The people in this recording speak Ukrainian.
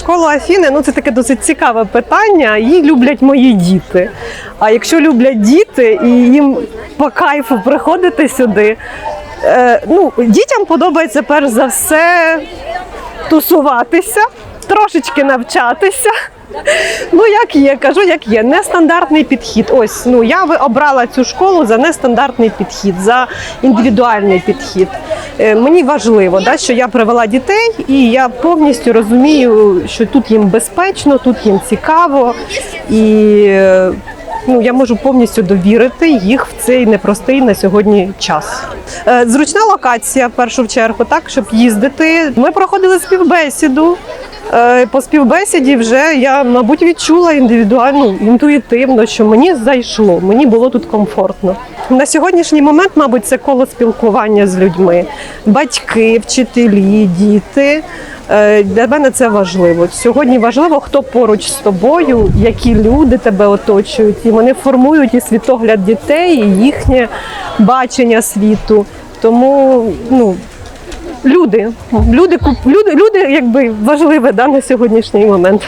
Школу Афіни ну це таке досить цікаве питання. Її люблять мої діти. А якщо люблять діти і їм по кайфу приходити сюди, е, ну дітям подобається перш за все тусуватися, трошечки навчатися. Ну, як є, кажу, як є. Нестандартний підхід. Ось ну я ви- обрала цю школу за нестандартний підхід, за індивідуальний підхід. Е, мені важливо, да, що я привела дітей, і я повністю розумію, що тут їм безпечно, тут їм цікаво, і ну, я можу повністю довірити їх в цей непростий на сьогодні час. Е, Зручна локація, в першу чергу, так, щоб їздити. Ми проходили співбесіду. Е, По співбесіді вже я, мабуть, відчула індивідуально, інтуїтивно, що мені зайшло, мені було тут комфортно. На сьогоднішній момент, мабуть, це коло спілкування з людьми, батьки, вчителі, діти. Е, Для мене це важливо. Сьогодні важливо, хто поруч з тобою, які люди тебе оточують, і вони формують і світогляд дітей, і їхнє бачення світу. Тому ну, люди, люди, люди, люди якби важливе да, на сьогоднішній момент.